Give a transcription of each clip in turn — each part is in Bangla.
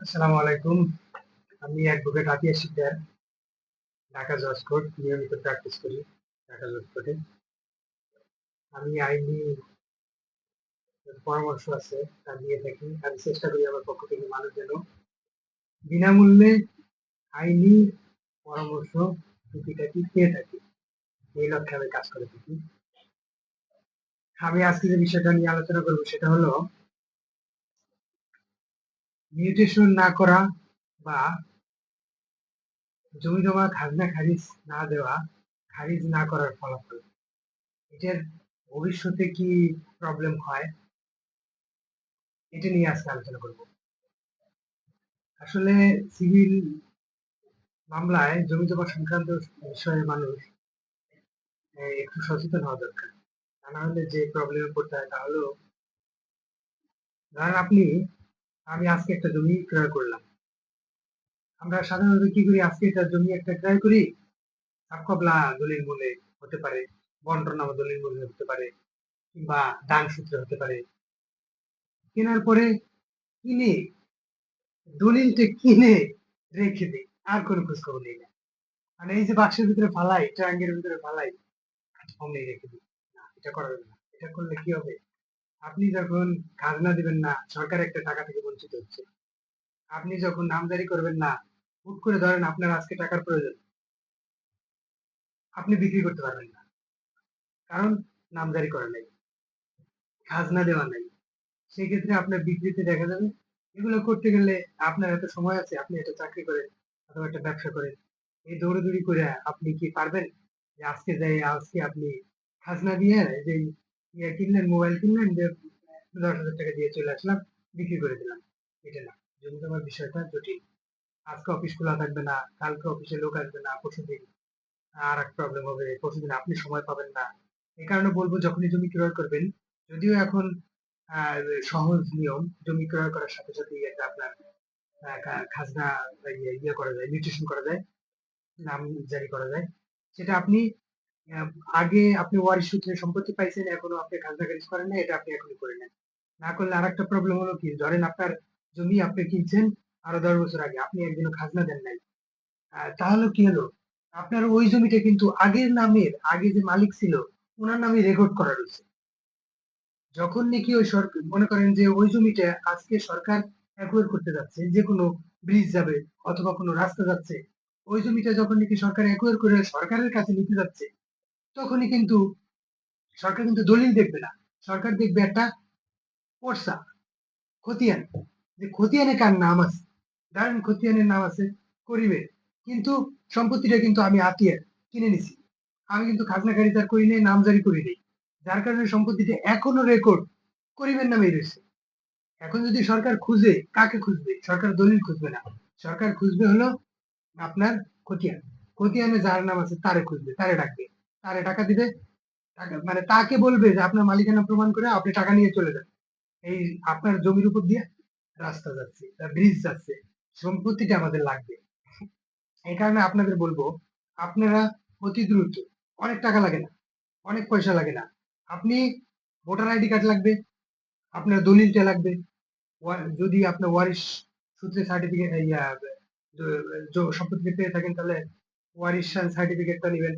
আসসালামু আলাইকুম। আমি অ্যাডভোকেট আতিয়া শিকদার ঢাকা নিয়মিত প্র্যাকটিস করি ঢাকা আমি আইনি পরামর্শ আছে, তা দিয়ে থাকি। আমি চেষ্টা করি আমার পক্ষ থেকে মানুষ যেন বিনামূল্যে আইনি পরামর্শ পেয়ে থাকি। এই লক্ষ্যে আমি কাজ করে থাকি। আমি আজকে যে বিষয়টা নিয়ে আলোচনা করব সেটা হলো মিউটেশন না করা বা জমি জমা খাজনা খারিজ না দেওয়া, খারিজ না করার ফলাফল। এটার ভবিষ্যতে কি প্রবলেম হয়? এটা নিয়ে আজকে আলোচনা করব। আসলে সিভিল মামলায় জমি জমা সংক্রান্ত বিষয়ে মানুষ একটু সচেতন হওয়া দরকার। তা না হলে যে প্রবলেমে পড়তে হয় তা হলো, ধরেন আপনি আমি আজকে একটা জমি ক্রয় করলাম। আমরা সাধারণত কি করি? আজকে একটা জমি একটা ক্রয় করি। সাবকবলা দলিল মূলে হতে পারে, বন্টনামা দলিল মূলে হতে পারে, কিংবা দান সূত্রে হতে পারে। কেনার পরে কিনে, দলিলটা কিনে রেখে দিই, আর কোনো খোঁজ খবর নেই না। মানে এই যে বাক্সের ভিতরে ফালাই ট্রাঙ্গের ভিতরে ফালাই অমনি রেখে দিই। না, এটা করা যাবে না। এটা করলে কি হবে? আপনি যখন খাজনা দিবেন না, সরকার একটা টাকা থেকে বঞ্চিত হচ্ছে। আপনি যখন নামজারি করবেন না, হুট করে ধরেন আপনার আজকে টাকার প্রয়োজন। আপনি বিক্রি করতে পারবেন না। কারণ নামজারি করা নাই, খাজনা দেওয়া নাই। সেক্ষেত্রে আপনার বিক্রিতে দেখা যাবে, এগুলো করতে গেলে আপনার এত সময় আছে, আপনি একটা চাকরি করেন অথবা একটা ব্যবসা করেন। এই দৌড়াদৌড়ি করে আপনি কি পারবেন? যে আজকে যাই, আজকে আপনি খাজনা দিয়ে যে কিনলেন, মোবাইল কিনলেন যে দশ হাজার টাকা দিয়ে চলে আসলাম, বিক্রি করে দিলাম। এটা না, জমি জমার বিষয়টা জটিল। আজকে অফিস খোলা থাকবে না, কালকে অফিসে লোক আসবে না, পরশুদিন আর এক প্রবলেম হবে, পরশুদিন আপনি সময় পাবেন না। এই কারণে বলব, যখনই জমি ক্রয় করবেন, যদিও এখন সহজ নিয়ম, জমি ক্রয় করার সাথে সাথে একটা আপনার খাজনা ইয়ে ইয়ে করা যায় মিউটেশন করা যায়, নাম জারি করা যায়। সেটা আপনি আগে আপনি ওয়ারিশ সূত্রে সম্পত্তি পাইছেন, এখনও আপনি খাজনা খারিজ করেন না এটা আপনি এখনই করে নেন। না করলে আর একটা প্রবলেম হলো কি, ধরেন আপনার জমি আপনি কিনছেন আরও দশ বছর আগে, আপনি একদিনও খাজনা দেন নাই। তাহলে কি হলো? আপনার ওই জমিটা কিন্তু আগের নামের, আগে যে মালিক ছিল, ওনার নামে রেকর্ড করা রয়েছে। যখন নাকি ওই সরকার মনে করেন যে ওই জমিটা আজকে সরকার অ্যাকোয়ার করতে যাচ্ছে, যে কোনো ব্রিজ যাবে অথবা কোনো রাস্তা যাচ্ছে, ওই জমিটা যখন নাকি সরকার অ্যাকোয়ার করে সরকারের কাছে নিতে যাচ্ছে তখনই কিন্তু সরকার কিন্তু দলিল দেখবে না। সরকার দেখবে একটা পর্সা খতিয়ান। যে খতিয়ানে কার নাম আছে? ধরেন খতিয়ানের নাম আছে করিবে কিন্তু সম্পত্তিটা কিন্তু আমি আতিয়ার কিনে নিছি। আমি কিন্তু খাজনা খারিদার করি নাই নামজারি করি নাই। যার কারণে সম্পত্তিটা এখনও রেকর্ড করিবেন নামেই রয়েছে। এখন যদি সরকার খুঁজে, কাকে খুঁজবে? সরকার দলিল খুঁজবে না। সরকার খুঁজবে হলো আপনার খতিয়ান। খতিয়ানে যার নাম আছে তারে খুঁজবে, তারে ডাকবে। তারে টাকা দিবে? মানে তাকে বলবে যে আপনার মালিকানা প্রমাণ করে আপনি টাকা নিয়ে চলে যান। এই আপনার জমির উপর দিয়ে রাস্তা যাচ্ছে ব্রিজ যাচ্ছে, সম্পত্তিটা আমাদের লাগবে। এই কারণে আপনাদের বলব, আপনারা অতি দ্রুত, অনেক টাকা লাগে না, অনেক পয়সা লাগে না, আপনি ভোটার আইডি কার্ড লাগবে, আপনার দলিলটা লাগবে যদি আপনার ওয়ারিশ সূত্রে সার্টিফিকেট সম্পত্তি পেয়ে থাকেন তাহলে ওয়ারিশ সার্টিফিকেটটা নেবেন।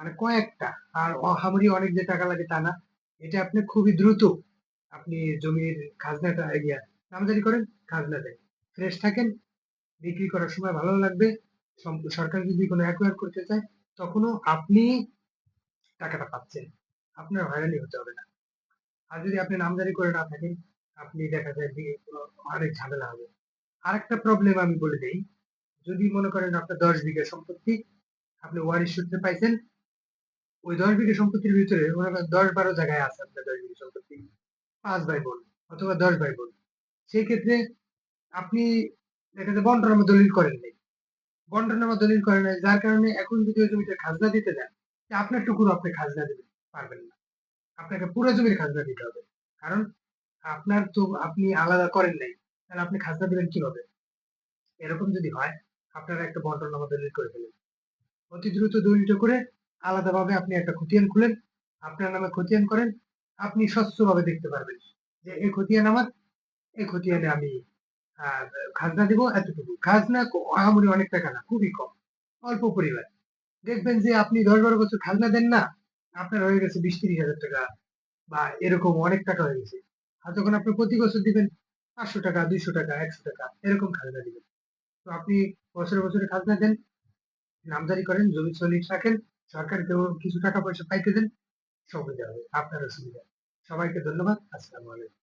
মানে কয়েকটা। আর অহামরি অনেক যে টাকা লাগে তা না। এটা আপনি খুবই দ্রুত আপনি জমির খাজনাটা ইয়া নামজারি করেন, খাজনা দেন। ফ্রেশ থাকেন, বিক্রি করার সময় ভালো লাগবে। সরকার যদি কোনো অ্যাকোয়ার করতে চায়, তখনও আপনি টাকাটা পাচ্ছেন। আপনার হয়রানি হতে হবে না। আর যদি আপনি নামজারি করে না থাকেন, আপনি দেখা যায় অনেক ঝামেলা হবে। আরেকটা প্রবলেম আমি বলে দেই। যদি মনে করেন আপনার দশ বিঘা সম্পত্তি, আপনি ওয়ারিশ সূত্রে পাইছেন ওই দশ বিঘা সম্পত্তির ভিতরে মনে করেন দশ বারো জায়গায় আছে আপনার দশ বিঘা সম্পত্তি। পাঁচ ভাই বোন অথবা দশ ভাই বোন। সেই ক্ষেত্রে আপনি দেখা যায় বন্টনামা দলিল করেন নাই। বন্টনামা দলিল করেন নাই, যার কারণে এখন যদি ওই জমিটা খাজনা দিতে তা আপনার টুকুর আপনি খাজনা দিতে পারবেন না। আপনাকে পুরো জমির খাজনা দিতে হবে। কারণ আপনার তো আপনি আলাদা করেন নাই, তাহলে আপনি খাজনা দিবেন কীভাবে? এরকম যদি হয়, আপনারা একটা বন্টনামা দলিল করে ফেলেন। অতি দ্রুত দলিলটা করে আলাদাভাবে আপনি একটা খতিয়ান খুলেন আপনার নামে খতিয়ান করেন আপনি স্বচ্ছভাবে দেখতে পারবেন যে এই খতিয়ান আমার এই খতিয়ানে আমি খাজনা দিব এতটুকু। খাজনা আহামরি অনেক টাকা না, খুবই কম। অল্প পরিমাণ। দেখবেন যে আপনি দশ বারো বছর খাজনা দেন না, আপনার হয়ে গেছে ২০-৩০,০০০ টাকা বা এরকম অনেক টাকা হয়ে গেছে। আর যখন আপনি প্রতি বছর দিবেন ৳৫০০, ৳২০০, ৳১০০ এরকম খাজনা দিবেন। তো আপনি বছরে, বছরে খাজনা দেন, নামজারি করেন, জমি সলিড রাখেন, সরকারকেও কিছু টাকা পয়সা পাইতেছেন সুবিধা হবে আপনারও সুবিধা। সবাইকে ধন্যবাদ। আসসালামু আলাইকুম।